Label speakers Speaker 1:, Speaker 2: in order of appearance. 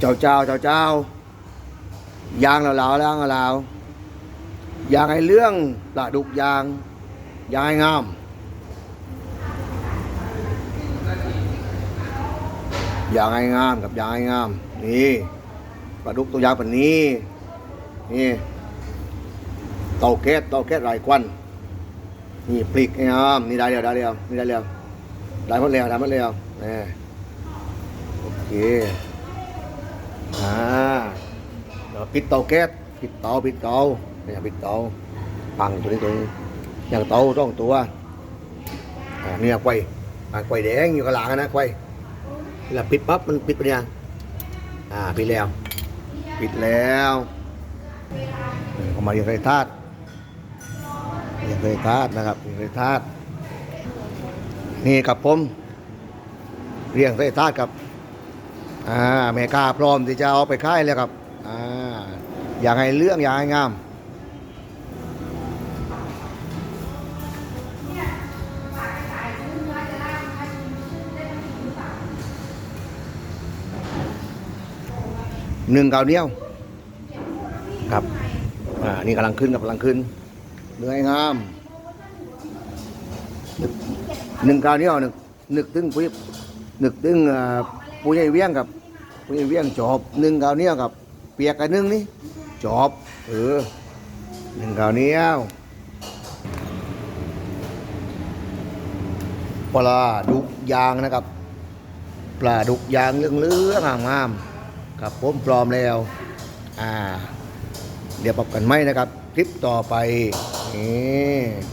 Speaker 1: เจ้าเจ้าเจ้าเจ้ายางเหลาๆแล้วเหลายางไอ้เรื่องปลาดุกยางยางไอ้งามยางไอ้งามกับยางไอ้งาม นี่ปลาดุกตัวยางแบบนี้ นี่เตาแก๊สเตาแก๊สไรควันนี่ปลีกงามนี่ได้เดียวได้เดียวนี่ได้เดียวได้หมดแล้วได้หมดแล้วนี่โอเค อ่าเดี๋ยวปิดเตาแก๊สปิดเตาปิดเตาเนี่ยปิดเตาปังตัวนี้ตัวนี้อย่างเตาต้องตัวอ่าเนี่ยไฟอ่าไฟแดงอยู่ข้างหลังนะไฟเวลาปิดปั๊บมันปิดไปเนี่ยอ่าปิดแล้ว ปิดแล้วเอามาเรียงไรธาตุเรียงไรธาตุนะครับเรียงไรธาตุนี่กับผม เรียงไรธาตุกับ อ่าเมกาพร้อมที่จะเอาไปค่ายแล้วครับอ่าอยากให้เรื่องอยากให้งามหนึ่งเกาเหนียวครับอ่านี่กำลังขึ้นกับกำลังขึ้นเนื้องามหนึ่งเกาเหนียวนึกนึกถึงปุ้ยนึกถึงอ่าปุ้ยใหญ่เวียงกับ พี่เวียงจอบหนึ่งเกาวเนี้ยกับเปียกกันหนึ่งนี่จอบเออหนึ่งเกาวเนี้ยปลาดุกยางนะครับ ปลาดุกยางเรื่องเรื่องๆงามๆครับผมพร้อมแล้วอ่าเดี๋ยวพบกันไหมนะครับ คลิปต่อไปนี่